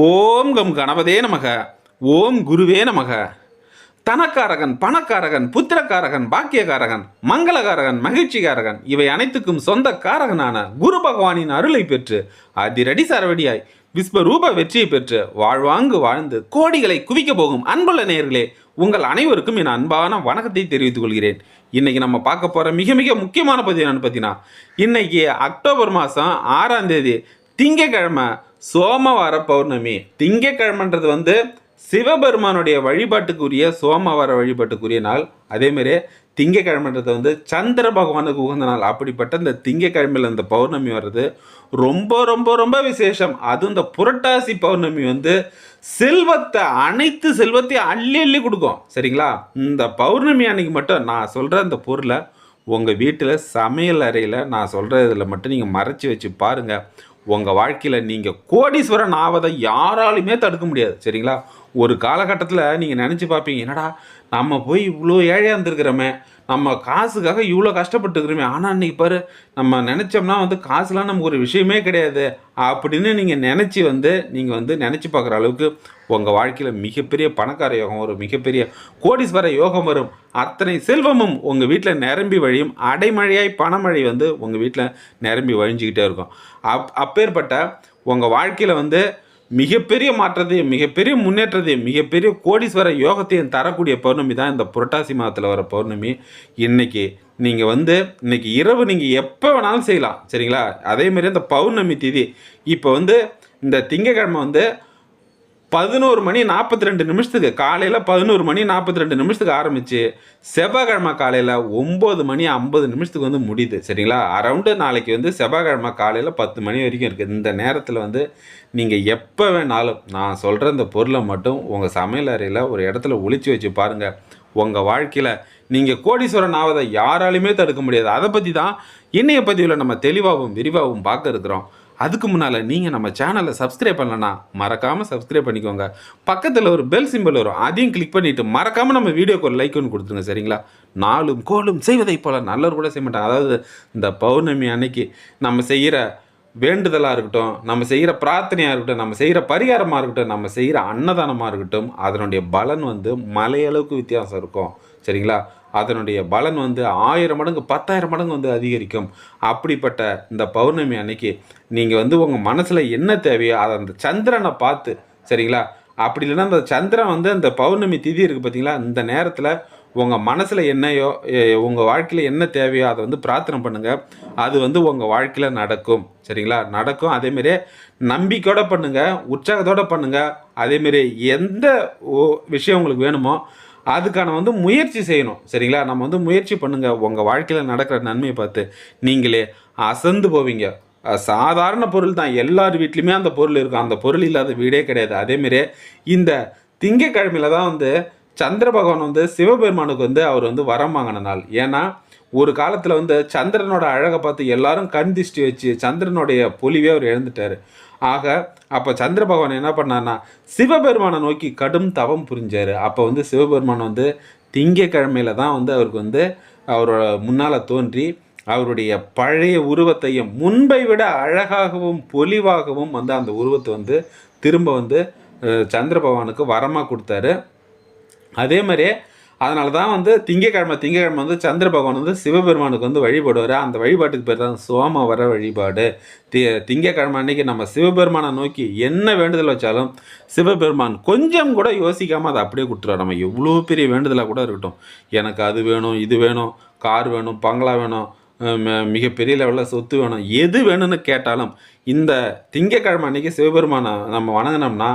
ஓம் come கணபதே நமக ஓம் குருவே நமக. தனக்காரகன் பணக்காரகன் புத்திரக்காரகன் பாக்கியக்காரகன் மங்களகாரகன் மகிழ்ச்சிகாரகன் இவை அனைத்துக்கும் சொந்த காரகனான குரு பகவானின் அருளை பெற்று அதிரடி சரவடியாய் விஸ்வரூப வெற்றியை பெற்று வாழ்வாங்கு வாழ்ந்து கோடிகளை குவிக்க போகும் அன்புள்ள நேர்களே உங்கள் அனைவருக்கும் என் அன்பான வணக்கத்தை தெரிவித்துக் கொள்கிறேன். இன்னைக்கு நம்ம பார்க்க போற மிக மிக முக்கியமான பதிவு என்னன்னு பார்த்தீங்கன்னா இன்னைக்கு அக்டோபர் மாதம் ஆறாம் தேதி திங்கக்கிழமை சோமவார பௌர்ணமி. திங்கக்கிழமைன்றது வந்து சிவபெருமானுடைய வழிபாட்டுக்குரிய சோமவார வழிபாட்டுக்குரிய நாள். அதேமாரி திங்கக்கிழமைன்றது வந்து சந்திர பகவானுக்கு உகந்த நாள். அப்படிப்பட்ட இந்த திங்கக்கிழமையில் இந்த பௌர்ணமி வர்றது ரொம்ப ரொம்ப ரொம்ப விசேஷம். அதுவும் இந்த புரட்டாசி பௌர்ணமி வந்து செல்வத்தை அனைத்து செல்வத்தையும் அள்ளி அள்ளி கொடுக்கும். சரிங்களா? இந்த பௌர்ணமி அன்னைக்கு மட்டும் நான் சொல்கிற இந்த பொருளை உங்கள் வீட்டில் சமையல் அறையில் நான் சொல்கிற இதில் மட்டும் நீங்கள் மறைச்சி வச்சு பாருங்கள் உங்கள் வாழ்க்கையில் நீங்கள் கோடீஸ்வரன் ஆவதை யாராலையுமே தடுக்க முடியாது சரிங்களா? ஒரு காலகட்டத்தில் நீங்கள் நினச்சி பார்ப்பீங்க என்னடா நம்ம போய் இவ்வளோ ஏழையாக இருந்திருக்கிறோமே. நம்ம காசுக்காக இவ்வளோ கஷ்டப்பட்டுக்கிறோமே ஆனால் இன்னைக்கு பாரு நம்ம நினச்சோம்னா வந்து காசுலாம் நமக்கு ஒரு விஷயமே கிடையாது. அப்படின்னு நீங்கள் நினச்சி வந்து நீங்கள் வந்து நினச்சி பார்க்குற அளவுக்கு உங்கள் வாழ்க்கையில் மிகப்பெரிய பணக்கார யோகம் வரும். மிகப்பெரிய கோடீஸ்வர யோகம் வரும். அத்தனை செல்வமும் உங்கள் வீட்டில் நிரம்பி வழியும் அடைமழையாய் பணமழை வந்து உங்கள் வீட்டில் நிரம்பி வழிஞ்சிக்கிட்டே இருக்கும். அப் அப்பேற்பட்ட உங்கள் வாழ்க்கையில் வந்து மிகப்பெரிய மாற்றத்தையும் மிகப்பெரிய முன்னேற்றத்தையும் மிகப்பெரிய கோடீஸ்வர யோகத்தையும் தரக்கூடிய பௌர்ணமி தான் இந்த புரட்டாசி மாதத்தில் வர பௌர்ணமி. இன்றைக்கி நீங்கள் வந்து இன்னைக்கு இரவு நீங்கள் எப்போ வேணாலும் செய்யலாம் சரிங்களா? அதேமாரி இந்த பௌர்ணமி திதி. இப்போ வந்து இந்த திங்கக்கிழமை வந்து பதினோரு மணி நாற்பத்தி ரெண்டு நிமிஷத்துக்கு காலையில் பதினோரு மணி நாற்பத்தி ரெண்டு நிமிஷத்துக்கு ஆரம்பித்து செவ்வாய்க்கிழமை காலையில் ஒம்பது மணி ஐம்பது நிமிஷத்துக்கு வந்து முடியுது. சரிங்களா? அரௌண்டு நாளைக்கு வந்து செவ்வாய்க்கிழமை காலையில் பத்து மணி வரைக்கும் இருக்குது இந்த நேரத்தில் வந்து நீங்கள் எப்போ வேணாலும் நான் சொல்கிற இந்த பொருளை மட்டும் உங்கள் சமையல் அறையில் ஒரு இடத்துல ஒழிச்சு வச்சு பாருங்கள் உங்கள் வாழ்க்கையில் நீங்கள் கோடீஸ்வரன் ஆவதை யாராலையுமே தடுக்க முடியாது. அதை பற்றி தான் இன்றைய பதிவில் நம்ம தெளிவாகவும் விரிவாகவும் பார்க்க இருக்கிறோம். அதுக்கு முன்னால் நீங்கள் நம்ம சேனலை சப்ஸ்கிரைப் பண்ணலன்னா மறக்காமல் சப்ஸ்கிரைப் பண்ணிக்கோங்க. பக்கத்தில் ஒரு பெல் சிம்பிள் வரும். அதையும் கிளிக் பண்ணிவிட்டு மறக்காமல் நம்ம வீடியோக்கு ஒரு லைக் ஒன்று கொடுத்துருங்க சரிங்களா? நாளும் கோலும் செய்வதை போல் நல்லவர் கூட செய்ய மாட்டாங்க அதாவது இந்த பௌர்ணமி அன்னைக்கு நம்ம செய்கிற வேண்டுதலாக இருக்கட்டும் நம்ம செய்கிற பிரார்த்தனையாக இருக்கட்டும் நம்ம செய்கிற பரிகாரமாக இருக்கட்டும் நம்ம செய்கிற அன்னதானமாக இருக்கட்டும் அதனுடைய பலன் வந்து மலையளவுக்கு வித்தியாசம் இருக்கும் சரிங்களா? அதனுடைய பலன் வந்து ஆயிரம் மடங்கு பத்தாயிரம் மடங்கு வந்து அதிகரிக்கும். அப்படிப்பட்ட இந்த பௌர்ணமி அன்னைக்கு நீங்கள் வந்து உங்கள் மனசில் என்ன தேவையோ அதை அந்த சந்திரனை பார்த்து சரிங்களா? அப்படி இல்லைன்னா அந்த சந்திரன் வந்து அந்த பௌர்ணமி திதி இருக்குது பார்த்தீங்களா இந்த நேரத்தில் உங்கள் மனசில் என்னையோ உங்கள் வாழ்க்கையில் என்ன தேவையோ அதை வந்து பிரார்த்தனை பண்ணுங்கள் அது வந்து உங்கள் வாழ்க்கையில் நடக்கும் சரிங்களா? நடக்கும். அதேமாரி நம்பிக்கையோட பண்ணுங்கள் உற்சாகத்தோடு பண்ணுங்கள் அதேமாரி எந்த ஓ- விஷயம் உங்களுக்கு வேணுமோ அதுக்கான வந்து முயற்சி செய்யணும். சரிங்களா? நம்ம வந்து முயற்சி பண்ணுங்கள் உங்கள் வாழ்க்கையில் நடக்கிற நன்மையை பார்த்து நீங்களே அசந்து போவீங்க. சாதாரண பொருள் தான். எல்லார் வீட்லேயுமே அந்த பொருள் இருக்கும். அந்த பொருள் இல்லாத வீடே கிடையாது. அதேமாரி இந்த திங்கக்கிழமையில் தான் வந்து சந்திர பகவான் வந்து சிவபெருமானுக்கு வந்து அவர் வந்து வரம் வாங்கின நாள். ஏன்னா ஒரு காலத்தில் வந்து சந்திரனோட அழகை பார்த்து எல்லாரும் கண் திஷ்டி வச்சு சந்திரனுடைய பொலிவே அவர் இழந்துட்டார். ஆக அப்போ சந்திர பகவான் என்ன பண்ணார்னா சிவபெருமானை நோக்கி கடும் தவம் புரிஞ்சார். அப்போ வந்து சிவபெருமான் வந்து திங்கக்கிழமையில தான் வந்து அவருக்கு வந்து அவரோட முன்னால் தோன்றி அவருடைய பழைய உருவத்தையும் முன்பை விட அழகாகவும் பொலிவாகவும் வந்து அந்த உருவத்தை வந்து திரும்ப வந்து சந்திர பகவானுக்கு வரமாக கொடுத்தாரு. அதே மாதிரியே அதனால தான் வந்து திங்கக்கிழமை திங்கக்கிழமை வந்து சந்திர பகவான் வந்து சிவபெருமானுக்கு வந்து வழிபடுவார். அந்த வழிபாட்டுக்கு பேர் தான் சோமவர வழிபாடு. தி திங்கக்கிழமை அன்னைக்கு நம்ம சிவபெருமானை நோக்கி என்ன வேண்டுதல் வச்சாலும் சிவபெருமான் கொஞ்சம் கூட யோசிக்காமல் அதை அப்படியே கொடுத்துருவார். நம்ம எவ்வளோ பெரிய வேண்டுதலாக கூட இருக்கட்டும். எனக்கு அது வேணும் இது வேணும் கார் வேணும் பங்களா வேணும் மிகப்பெரிய லெவலில் சொத்து வேணும் எது வேணும்னு கேட்டாலும் இந்த திங்கக்கிழமை அன்றைக்கி சிவபெருமானை நம்ம வணங்கினோம்னா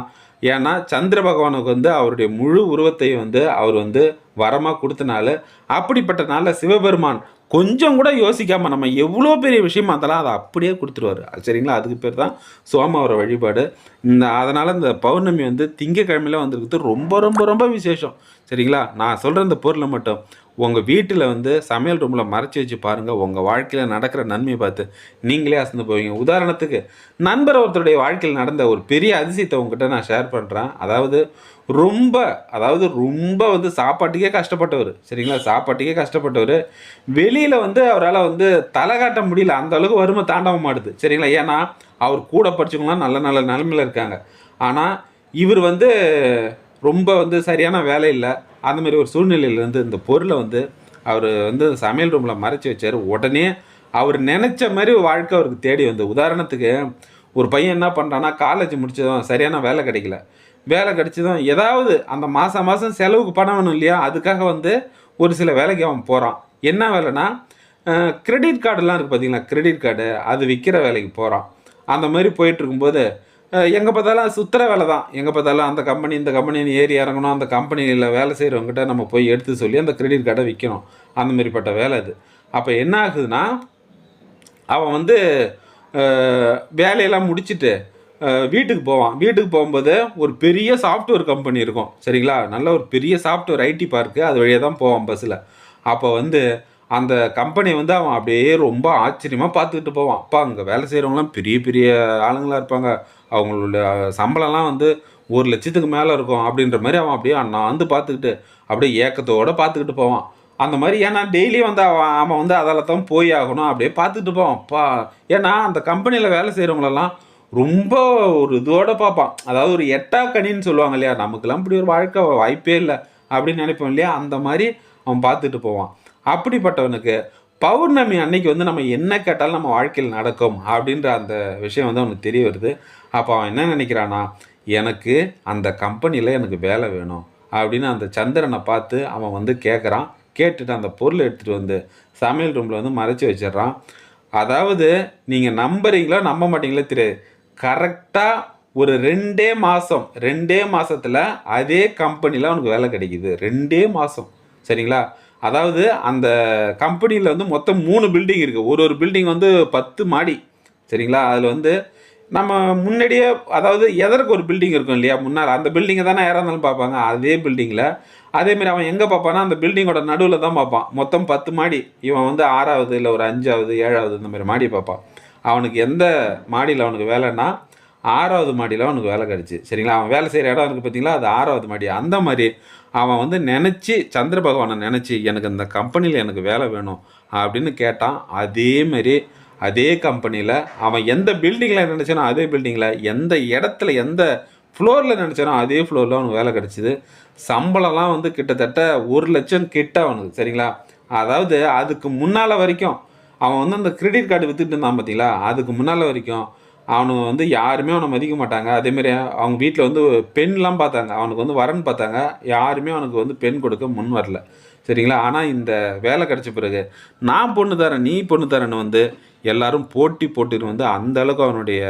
ஏன்னா சந்திர பகவானுக்கு வந்து அவருடைய முழு உருவத்தையும் வந்து அவர் வந்து வரமாக கொடுத்தனால அப்படிப்பட்ட நாளில் சிவபெருமான் கொஞ்சம் கூட யோசிக்காமல் நம்ம எவ்வளோ பெரிய விஷயமா இருந்தாலும் அதை அப்படியே கொடுத்துருவாரு. சரிங்களா? அதுக்கு பேர் தான் சோமவர வழிபாடு. இந்த அதனால் இந்த பௌர்ணமி வந்து திங்கக்கிழமையில வந்திருக்கிறது ரொம்ப ரொம்ப ரொம்ப விசேஷம். சரிங்களா? நான் சொல்கிற இந்த பொருளை மட்டும். உங்கள் வீட்டில் வந்து சமையல் ரூமில் மறைச்சி வச்சு பாருங்கள் உங்கள் வாழ்க்கையில் நடக்கிற நன்மையை பார்த்து நீங்களே அசந்து போவீங்க. உதாரணத்துக்கு நண்பர் ஒருத்தருடைய வாழ்க்கையில் நடந்த ஒரு பெரிய அதிசயத்தை உங்ககிட்ட நான் ஷேர் பண்ணுறேன் அதாவது ரொம்ப அதாவது ரொம்ப வந்து சாப்பாட்டுக்கே கஷ்டப்பட்டவர். சரிங்களா? சாப்பாட்டுக்கே கஷ்டப்பட்டவர். வெளியில் வந்து அவரால் வந்து தலை காட்ட முடியல. அந்த அளவுக்கு வறுமை தாண்டவ மாட்டுது. சரிங்களா? ஏன்னா அவர் கூட படிச்சவங்களாம் நல்ல நல்ல நிலமையில இருக்காங்க. ஆனால் இவர் வந்து ரொம்ப வந்து சரியான வேலை இல்லை. அந்த மாதிரி ஒரு சூழ்நிலையிலேருந்து இந்த பொருளை வந்து அவர் வந்து சமையல் ரூமில் மறைச்சி வச்சார். உடனே அவர் நினச்ச மாதிரி வாழ்க்கை அவருக்கு தேடி வந்து. உதாரணத்துக்கு ஒரு பையன் என்ன பண்ணுறான்னா காலேஜ் முடிச்சதும் சரியான வேலை கிடைக்கல. வேலை கிடைச்சதும் ஏதாவது அந்த மாதம் மாதம் செலவுக்கு பணம் வேணும் இல்லையா? அதுக்காக வந்து ஒரு சில வேலைக்கு அவன் போகிறான் என்ன வேலைன்னா கிரெடிட் கார்டுலாம் இருக்குது பார்த்தீங்களா கிரெடிட் கார்டு அது விற்கிற வேலைக்கு போகிறான் அந்த மாதிரி போயிட்டு இருக்கும்போது எங்கே பார்த்தாலும் சுற்றுற வேலை தான். எங்கே பார்த்தாலும் அந்த கம்பெனி இந்த கம்பெனின்னு ஏறி இறங்கணும். அந்த கம்பெனியில் வேலை செய்கிறவங்ககிட்ட நம்ம போய் எடுத்து சொல்லி அந்த கிரெடிட் கார்டை விற்கணும் அந்த மாதிரிப்பட்ட வேலை அது. அப்போ என்ன ஆகுதுன்னா அவன் வந்து வேலையெல்லாம் முடிச்சுட்டு வீட்டுக்கு போவான். வீட்டுக்கு போகும்போது ஒரு பெரிய சாஃப்ட்வேர் கம்பெனி இருக்கும். சரிங்களா? நல்ல ஒரு பெரிய சாஃப்ட்வேர் ஐடி பார்க்கு அது வழியாக தான் போவான் பஸ்ஸில் அப்போ வந்து அந்த கம்பெனி வந்து அவன் அப்படியே ரொம்ப ஆச்சரியமாக பார்த்துக்கிட்டு போவான். அப்பா அங்கே வேலை செய்கிறவங்களாம் பெரிய பெரிய ஆளுங்களாக இருப்பாங்க. அவங்களோட சம்பளம்லாம் வந்து ஒரு லட்சத்துக்கு மேலே இருக்கும் அப்படின்ற மாதிரி அவன் அப்படியே நான் வந்து பார்த்துக்கிட்டு அப்படியே ஏக்கத்தோடு பார்த்துக்கிட்டு போவான். அந்த மாதிரி ஏன்னா டெய்லி வந்து அவன் அவன் வந்து அதால் தான் போய் ஆகணும். அப்படியே பார்த்துக்கிட்டு போவான். பா ஏன்னா அந்த கம்பெனியில் வேலை செய்கிறவங்களெல்லாம் ரொம்ப ஒரு இதோட பார்ப்பான். அதாவது ஒரு எட்டா கனின்னு சொல்லுவாங்க இல்லையா? நமக்கெல்லாம் இப்படி ஒரு வாழ்க்கை வாய்ப்பே இல்லை அப்படின்னு நினைப்போம் இல்லையா? அந்த மாதிரி அவன் பார்த்துட்டு போவான். அப்படிப்பட்டவனுக்கு பௌர்ணமி அன்னைக்கு வந்து நம்ம என்ன கேட்டாலும் நம்ம வாழ்க்கையில் நடக்கும் அப்படின்ற அந்த விஷயம் வந்து அவனுக்கு தெரிய வருது. அப்போ அவன் என்ன நினைக்கிறானா எனக்கு அந்த கம்பெனியில் எனக்கு வேலை வேணும் அப்படின்னு அந்த சந்திரனை பார்த்து அவன் வந்து கேட்குறான் கேட்டுட்டு அந்த பொருளை எடுத்துகிட்டு வந்து சமையல் ரூமில் வந்து மறைச்சி வச்சிடுறான். அதாவது நீங்கள் நம்புறீங்களோ நம்ப மாட்டீங்களோ தெரியாது. கரெக்டாக ஒரு ரெண்டே மாதம் ரெண்டே மாதத்தில் அதே கம்பெனியில் அவனுக்கு வேலை கிடைக்குது. ரெண்டே மாதம் சரிங்களா? அதாவது அந்த கம்பெனியில் வந்து மொத்தம் மூணு பில்டிங் இருக்குது ஒரு ஒரு பில்டிங் வந்து பத்து மாடி. சரிங்களா? அதில் வந்து நம்ம முன்னாடியே அதாவது எதற்கு ஒரு பில்டிங் இருக்கும் இல்லையா? முன்னால் அந்த பில்டிங்கை தானே யாராக இருந்தாலும் பார்ப்பாங்க. அதே பில்டிங்கில் அதேமாரி அவன் எங்கே பார்ப்பான்னா அந்த பில்டிங்கோட நடுவில் தான் பார்ப்பான். மொத்தம் பத்து மாடி. இவன் வந்து ஆறாவது இல்லை ஒரு அஞ்சாவது ஏழாவது இந்த மாதிரி மாடி பார்ப்பான். அவனுக்கு எந்த மாடியில் அவனுக்கு வேலைன்னா ஆறாவது மாடியில் அவனுக்கு வேலை கிடச்சி. சரிங்களா? அவன் வேலை செய்கிற இடம் இருக்குது பார்த்தீங்களா அது ஆறாவது மாடி. அந்த மாதிரி அவன் வந்து நினச்சி சந்திர பகவானை நினச்சி எனக்கு இந்த கம்பெனியில் எனக்கு வேலை வேணும் அப்படின்னு கேட்டான். அதே மாதிரி அதே கம்பெனியில் அவன் எந்த பில்டிங்கில் நினச்சானோ அதே பில்டிங்கில் எந்த இடத்துல எந்த ஃப்ளோரில் நினச்சானோ அதே ஃப்ளோரில் அவனுக்கு வேலை கிடச்சிது. சம்பளம்லாம் வந்து கிட்டத்தட்ட ஒரு லட்சம் கிட்ட அவனுக்கு. சரிங்களா? அதாவது அதுக்கு முன்னால் வரைக்கும் அவன் வந்து அந்த கிரெடிட் கார்டு விற்றுட்டு இருந்தான் பார்த்தீங்களா அதுக்கு முன்னால் வரைக்கும் அவனுக்கு வந்து யாருமே அவனை மதிக்க மாட்டாங்க. அதேமாரி அவங்க வீட்டில் வந்து பெண்லாம் பார்த்தாங்க. அவனுக்கு வந்து வரன் பார்த்தாங்க. யாருமே அவனுக்கு வந்து பெண் கொடுக்க முன் வரல. சரிங்களா? ஆனால் இந்த வேலை கிடச்ச பிறகு நான் பொண்ணு தரேன் நீ பொண்ணு தரேன்னு வந்து எல்லாரும் போட்டி போட்டுன்னு வந்து அந்த அளவுக்கு அவனுடைய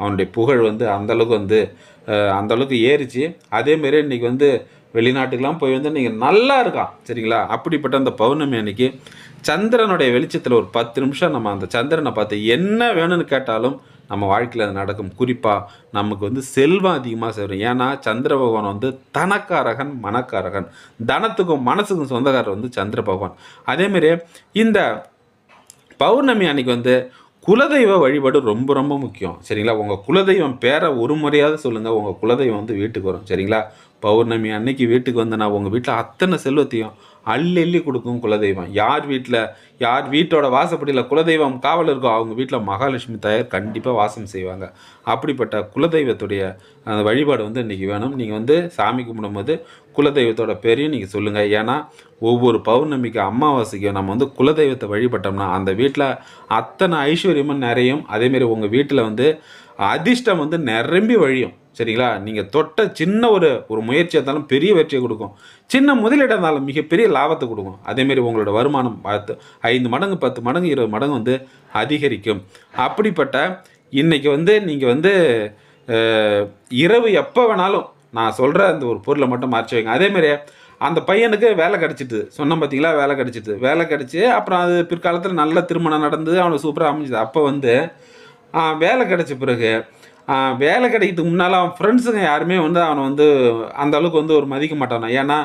அவனுடைய புகழ் வந்து அந்த அளவுக்கு வந்து அந்தளவுக்கு அந்த அளவுக்கு ஏறிச்சு. அதேமாரி இன்றைக்கி வந்து வெளிநாட்டுக்கெலாம் போய் வந்து நீங்கள் நல்லா இருக்கான். சரிங்களா? அப்படிப்பட்ட அந்த பௌர்ணமி அன்னைக்கு சந்திரனுடைய வெளிச்சத்தில் ஒரு பத்து நிமிஷம் நம்ம அந்த சந்திரனை பார்த்து என்ன வேணும்னு கேட்டாலும் நம்ம வாழ்க்கையில் அது நடக்கும். குறிப்பாக நமக்கு வந்து செல்வம் அதிகமாக சேரும். ஏன்னா சந்திர பகவான் வந்து தனக்காரகன் மனக்காரகன். தனத்துக்கும் மனசுக்கும் சொந்தக்காரர் வந்து சந்திர பகவான். அதேமாரி இந்த பௌர்ணமி அன்னைக்கு வந்து குலதெய்வ வழிபாடு ரொம்ப ரொம்ப முக்கியம். சரிங்களா? உங்கள் குலதெய்வம் பேரை ஒரு முறையாவது சொல்லுங்கள் உங்கள் குலதெய்வம் வந்து வீட்டுக்கு வரும். சரிங்களா? பௌர்ணமி அன்னைக்கு வீட்டுக்கு வந்து நான் உங்கள் வீட்டில் அத்தனை செல்வத்தையும் அள்ளி அள்ளி கொடுக்கும் குலதெய்வம். யார் வீட்டில் யார் வீட்டோட வாசப்படியில் குலதெய்வம் காவல் இருக்கோ அவங்க வீட்டில் மகாலட்சுமி தாயார் கண்டிப்பாக வாசம் செய்வாங்க. அப்படிப்பட்ட குலதெய்வத்துடைய அந்த வழிபாடு வந்து இன்றைக்கி வேணும். நீங்கள் வந்து சாமி கும்பிடும்போது குலதெய்வத்தோட பேரையும் நீங்கள் சொல்லுங்கள் ஏன்னா ஒவ்வொரு பௌர்ணமிக்கு அமாவாசைக்கும் நம்ம வந்து குலதெய்வத்தை வழிபட்டோம்னா அந்த வீட்டில் அத்தனை ஐஸ்வர்யமும் நிறையும். அதேமாரி உங்கள் வீட்டில் வந்து அதிர்ஷ்டம் வந்து நிரம்பி வழியும். சரிங்களா? நீங்கள் தொட்ட சின்ன ஒரு ஒரு முயற்சியாக இருந்தாலும் பெரிய வெற்றியை கொடுக்கும். சின்ன முதலீடாக இருந்தாலும் மிகப்பெரிய லாபத்தை கொடுக்கும். அதேமாரி உங்களோட வருமானம் பத்து ஐந்து மடங்கு பத்து மடங்கு இருபது மடங்கு வந்து அதிகரிக்கும். அப்படிப்பட்ட இன்றைக்கி வந்து நீங்கள் வந்து இரவு எப்போ வேணாலும் நான் சொல்கிற அந்த ஒரு பொருளை மட்டும் மறைச்சு வைங்க. அதேமாரி அந்த பையனுக்கு வேலை கிடச்சிட்டு சொன்னோம் பார்த்தீங்களா வேலை கிடச்சிட்டு. வேலை கிடச்சி அப்புறம் அது பிற்காலத்தில் நல்ல திருமணம் நடந்து அவனுக்கு சூப்பராக அமைஞ்சுது. அப்போ வந்து வேலை கிடச்ச பிறகு வேலை கிடைக்கிறதுக்கு முன்னால் அவன் ஃப்ரெண்ட்ஸுங்க யாருமே வந்து அவனை வந்து அந்த அளவுக்கு வந்து ஒரு மதிக்க மாட்டானா. ஏன்னா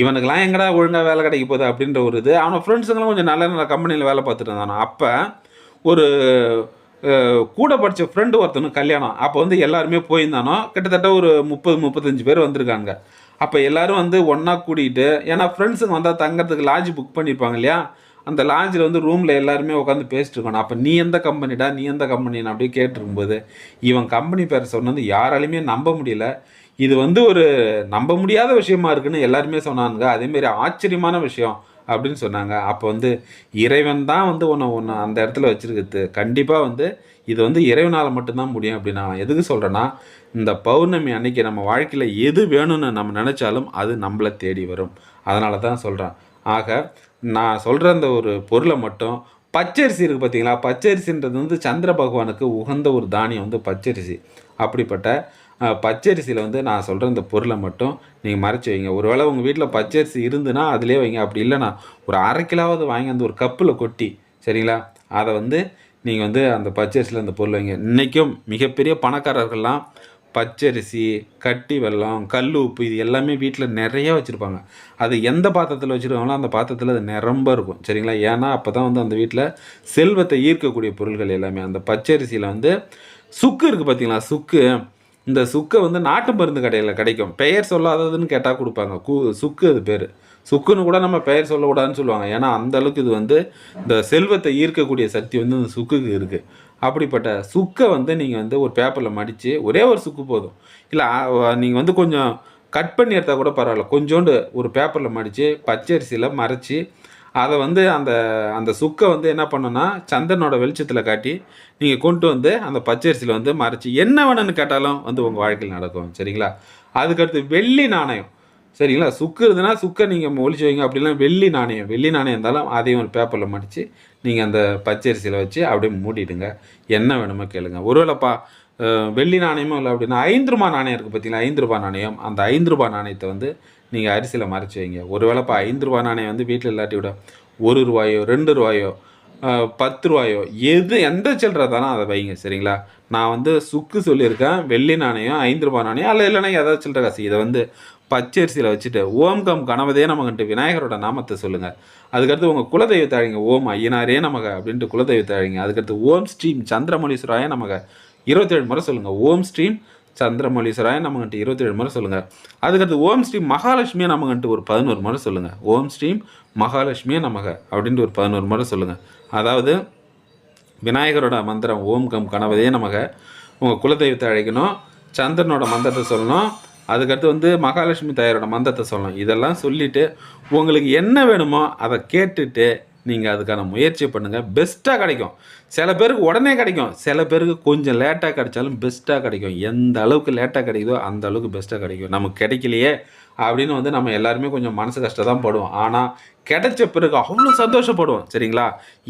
இவனுக்கெல்லாம் எங்கடா ஒழுங்காக வேலை கிடைக்க போகுது அப்படின்ற ஒரு இது. அவனை ஃப்ரெண்ட்ஸுங்களும் கொஞ்சம் நல்ல நல்ல கம்பெனியில் வேலை பார்த்துட்டு இருந்தானா. அப்போ ஒரு கூட படித்த ஃப்ரெண்டு ஒருத்தனுக்கு கல்யாணம். அப்போ வந்து எல்லாருமே போயிருந்தானோ கிட்டத்தட்ட ஒரு முப்பது முப்பத்தஞ்சு பேர் வந்திருக்காங்க. அப்போ எல்லாரும் வந்து ஒன்றா கூட்டிகிட்டு ஏன்னா ஃப்ரெண்ட்ஸுங்க வந்தால் தங்கிறதுக்கு லாட்ஜ் புக் பண்ணியிருப்பாங்க இல்லையா? அந்த லாஞ்சில் வந்து ரூமில் எல்லாருமே உட்காந்து பேசிட்டு இருக்கணும் அப்போ நீ எந்த கம்பெனிடா நீ எந்த கம்பெனின்னு அப்படியே கேட்டிருக்கும்போது இவன் கம்பெனி பேர் சொன்னது யாராலையுமே நம்ப முடியல. இது வந்து ஒரு நம்ப முடியாத விஷயமா இருக்குன்னு எல்லாருமே சொன்னாங்க அதேமாரி ஆச்சரியமான விஷயம் அப்படின்னு சொன்னாங்க. அப்போ வந்து இறைவன் தான் வந்து உன்னை ஒன்று அந்த இடத்துல வச்சுருக்குது. கண்டிப்பாக வந்து இது வந்து இறைவனால் மட்டும்தான் முடியும் அப்படின்னு நான் எதுக்கு சொல்கிறேன்னா இந்த பௌர்ணமி அன்னைக்கு நம்ம வாழ்க்கையில் எது வேணும்னு நம்ம நினச்சாலும் அது நம்மளை தேடி வரும். அதனால தான் சொல்கிறேன் ஆக நான் சொல்கிற அந்த ஒரு பொருளை மட்டும் பச்சரிசி இருக்குது பார்த்தீங்களா பச்சரிசின்றது வந்து சந்திர பகவானுக்கு உகந்த ஒரு தானியம் வந்து பச்சரிசி. அப்படிப்பட்ட பச்சரிசியில் வந்து நான் சொல்கிற இந்த பொருளை மட்டும் நீங்கள் மறைச்சி வைங்க. ஒருவேளை உங்கள் வீட்டில் பச்சரிசி இருந்துன்னா அதிலே வைங்க. அப்படி இல்லைன்னா ஒரு அரை கிலோவாவது வாங்கி அந்த ஒரு கப்பில் கொட்டி சரிங்களா? அதை வந்து நீங்கள் வந்து அந்த பச்சரிசியில் அந்த பொருள் வைங்க. இன்றைக்கும் மிகப்பெரிய பணக்காரர்கள்லாம் பச்சரிசி கட்டி வெல்லம் கல் உப்பு இது எல்லாமே வீட்டில் நிறைய வச்சுருப்பாங்க. அது எந்த பாத்திரத்தில் வச்சுருக்காங்களோ அந்த பாத்திரத்தில் அது நிரம்ப இருக்கும். சரிங்களா? ஏன்னா அப்போ தான் வந்து அந்த வீட்டில் செல்வத்தை ஈர்க்கக்கூடிய பொருள்கள் எல்லாமே. அந்த பச்சரிசியில் வந்து சுக்கு இருக்குது பார்த்தீங்களா சுக்கு. இந்த சுக்கை வந்து நாட்டு மருந்து கடையில் கிடைக்கும். பெயர் சொல்லாததுன்னு கேட்டால் கொடுப்பாங்க. கு சுக்கு அது பேர். சுக்குன்னு கூட நம்ம பெயர் சொல்லக்கூடாதுன்னு சொல்லுவாங்க. ஏன்னா அந்தளவுக்கு இது வந்து இந்த செல்வத்தை ஈர்க்கக்கூடிய சக்தி வந்து இந்த சுக்குக்கு இருக்குது அப்படிப்பட்ட சுக்கை வந்து நீங்கள் வந்து ஒரு பேப்பரில் மடித்து ஒரே ஒரு சுக்கு போதும். இல்லை நீங்கள் வந்து கொஞ்சம் கட் பண்ணி எடுத்தால் கூட பரவாயில்ல. கொஞ்சோண்டு ஒரு பேப்பரில் மடித்து பச்சரிசியில் மறைச்சி அதை வந்து அந்த அந்த சுக்கை வந்து என்ன பண்ணணும்னா சந்திரனோட வெளிச்சத்தில் காட்டி நீங்கள் கொண்டு வந்து அந்த பச்சரிசியில் வந்து மறைச்சி என்ன வேணும்னு கேட்டாலும் வந்து உங்கள் வாழ்க்கையில் நடக்கும் சரிங்களா? அதுக்கடுத்து வெள்ளி நாணயம். சரிங்களா? சுக்கு இருந்ததுன்னா சுக்கை நீங்கள் ஒழிச்சு வைங்க அப்படிலாம் வெள்ளி நாணயம். வெள்ளி நாணயம் இருந்தாலும் அதையும் ஒரு பேப்பரில் மடித்து நீங்கள் அந்த பச்சரிசியில் வச்சு அப்படியே மூடிடுங்க. என்ன வேணுமோ கேளுங்க. ஒருவேளைப்பா வெள்ளி நாணயமும் இல்லை அப்படின்னா ஐந்து ரூபா நாணயம் இருக்குது பார்த்தீங்களா ஐந்து ரூபா நாணயம். அந்த ஐந்து ரூபா நாணயத்தை வந்து நீங்கள் அரிசியில் மறைச்சி வைங்க. ஒருவேளைப்பா ஐந்து ரூபா நாணயம் வந்து வீட்டில் இல்லாட்டி விட ஒரு ரூபாயோ ரெண்டு ரூபாயோ பத்து ரூபாயோ எது எந்த சில்லற தானோ அதை வைங்க சரிங்களா? நான் வந்து சுக்கு சொல்லியிருக்கேன். வெள்ளி நாணயம் ஐந்து ரூபாய் நாணயம் அல்ல இல்லைன்னா ஏதாவது சில்லற காசு. இதை வந்து பச்சரிசியில் வச்சுட்டு ஓம் கம் கணவதே நமக்குன்ட்டு விநாயகரோட நாமத்தை சொல்லுங்கள் அதுக்கடுத்து உங்கள் குலதெய்வத்தை அழைங்க ஓம் ஐயனாரே நமக அப்படின்ட்டு குலதெய்வத்தை அழிங்க அதுக்கடுத்து ஓம் ஸ்ரீம் சந்திரமொழீஸ்வராய நமக. இருபத்தேழு முறை சொல்லுங்கள் ஓம் ஸ்ரீம் சந்திரமொழீஸ்வராய நமக்குன்ட்டு இருபத்தேழு முறை சொல்லுங்கள் அதுக்கடுத்து ஓம் ஸ்ரீம் மகாலட்சுமியை நமக்குன்ட்டு ஒரு பதினோரு முறை சொல்லுங்கள் ஓம் ஸ்ரீம் மகாலட்சுமியை நமக அப்படின்ட்டு ஒரு பதினோரு முறை சொல்லுங்கள் அதாவது விநாயகரோட மந்திரம் ஓம் கம் கணவதே நமக. உங்கள் குலதெய்வத்தை அழைக்கணும். சந்திரனோட மந்திரத்தை சொல்லணும். அதுக்கடுத்து வந்து மகாலட்சுமி தாயாரோட மந்திரத்தை சொல்லணும். இதெல்லாம் சொல்லிவிட்டு உங்களுக்கு என்ன வேணுமோ அதை கேட்டுட்டு நீங்கள் அதுக்கான முயற்சி பண்ணுங்கள் பெஸ்ட்டாக கிடைக்கும். சில பேருக்கு உடனே கிடைக்கும். சில பேருக்கு கொஞ்சம் லேட்டாக கிடைச்சாலும் பெஸ்ட்டாக கிடைக்கும். எந்த அளவுக்கு லேட்டாக கிடைக்குதோ அந்த அளவுக்கு பெஸ்ட்டாக கிடைக்கும். நமக்கு கிடைக்கலையே அப்படின்னு வந்து நம்ம எல்லாருமே கொஞ்சம் மனசு கஷ்டம் தான் படுவோம். ஆனால் கிடைச்ச பிறகு அவ்வளோ சந்தோஷப்படுவோம். சரிங்களா?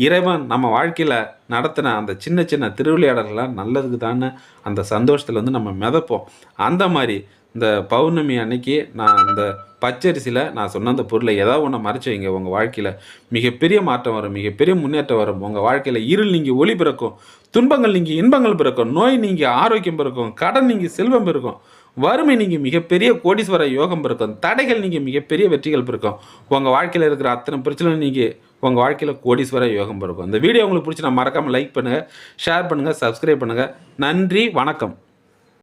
இறைவன் நம்ம வாழ்க்கையில் நடத்தின அந்த சின்ன சின்ன திருவிளையாடல்கள்லாம் நல்லதுக்கு தானே அந்த சந்தோஷத்தில் வந்து நம்ம மிதப்போம். அந்த மாதிரி இந்த பௌர்ணமி அன்னைக்கு நான் அந்த பச்சரிசியில் நான் சொன்ன அந்த பொருளை ஏதாவது ஒன்று மறைச்சு வைங்க. உங்கள் வாழ்க்கையில் மிகப்பெரிய மாற்றம் வரும் மிகப்பெரிய முன்னேற்றம் வரும். உங்கள் வாழ்க்கையில் இருள் நீங்கள் ஒளி பிறக்கும் துன்பங்கள் நீங்கள் இன்பங்கள் பிறக்கும் நோய் நீங்கள் ஆரோக்கியம் பிறக்கும் கடன் நீங்கள் செல்வம் பிறக்கும் வறுமை நீங்கள் மிகப்பெரிய கோடீஸ்வர யோகம் பிறக்கும் தடைகள் நீங்கள் மிகப்பெரிய வெற்றிகள் பிறக்கும். உங்கள் வாழ்க்கையில் இருக்கிற அத்தனை பிரச்சனை நீங்கள் உங்கள் வாழ்க்கையில் கோடீஸ்வர யோகம் பிறக்கும். இந்த வீடியோ உங்களுக்கு பிடிச்சி நான் மறக்காமல் லைக் பண்ணுங்கள் ஷேர் பண்ணுங்கள் சப்ஸ்கிரைப் பண்ணுங்கள் நன்றி வணக்கம்.